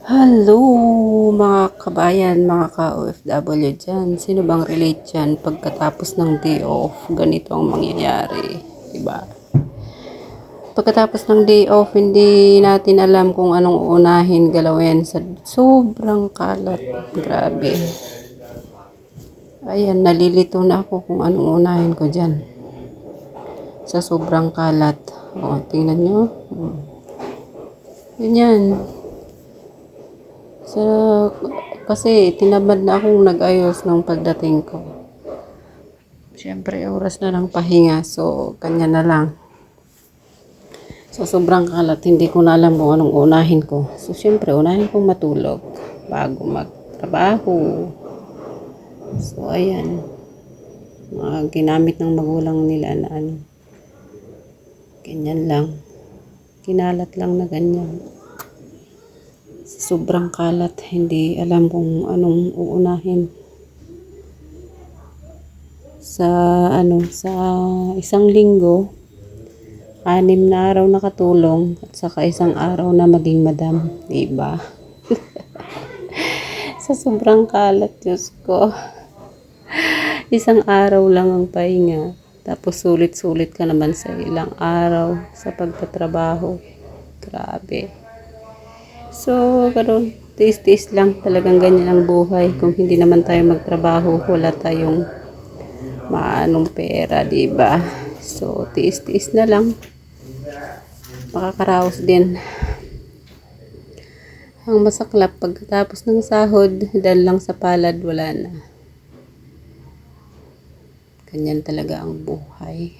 Hello mga kabayan, mga ka-OFW dyan. Sino bang relate dyan pagkatapos ng day off? Ganito ang mangyayari. Diba? Pagkatapos ng day off, hindi natin alam kung anong uunahin galawin sa sobrang kalat. Grabe. Ayan, nalilito na ako kung anong unahin ko dyan. Sa sobrang kalat. O, tingnan nyo. Hmm. Ganyan. Sa, kasi tinamad na akong nag-ayos nung pagdating ko. Siyempre, oras na ng pahinga. So, kanya na lang. So, sobrang kalat. Hindi ko na alam kung anong unahin ko. So, siyempre, unahin kong matulog bago magtrabaho. So, ayan. Mga ginamit ng magulang nila na ano. Ganyan lang. Kinalat lang na ganyan sobrang kalat, hindi alam kung anong uunahin. Sa ano, sa isang linggo, anim na araw nakatulong at saka isang araw na maging madam, diba? sa sobrang kalat, Diyos ko. isang araw lang ang pahinga. Tapos sulit-sulit ka naman sa ilang araw sa pagtatrabaho. Grabe. So, ganun, tiis-tiis lang. Talagang ganyan ang buhay. Kung hindi naman tayo magtrabaho, wala tayong maanong pera, di ba? So, tiis-tiis na lang. Makakaraos din. Ang masaklap, pagkatapos ng sahod, dahil lang sa palad, wala na. Ganyan talaga ang buhay.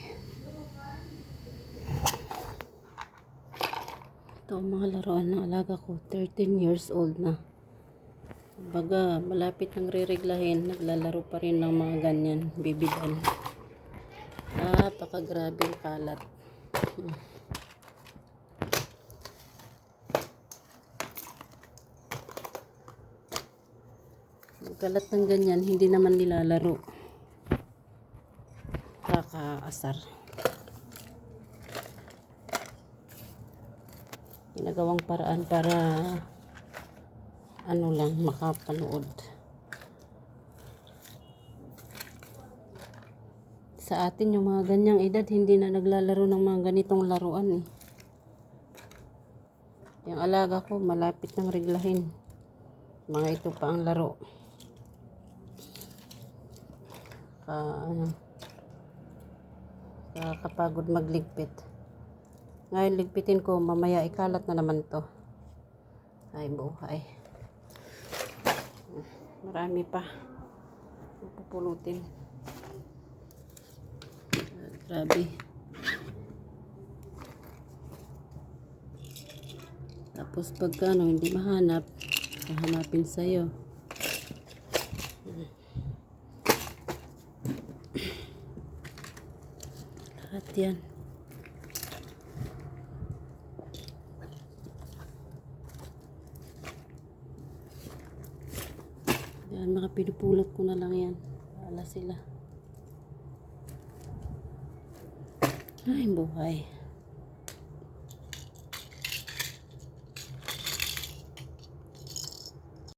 Ito ang mga laruan ng alaga ko. 13 years old na. Baga, malapit nang rireglahin. Naglalaro pa rin ng mga ganyan. Bibidan. Napakagrabe ang kalat. Hmm. Kalat ng ganyan, hindi naman nilalaro. Kakaasar. Ginagawang paraan para ano lang makapanood. Sa atin yung mga ganyang edad hindi na naglalaro ng mga ganitong laruan eh. Yung alaga ko malapit ng reglahin. Mga ito pa ang laro. Ka ano kakapagod magligpit ngayon ligpitin ko, mamaya ikalat na naman to. Ay, buhay. Marami pa. Pupulutin. Grabe. Tapos pagka ano, hindi mahanap, hahanapin sa'yo. Lahat yan. Yan, mga pinupulot ko na lang yan. Wala sila. Ay, buhay.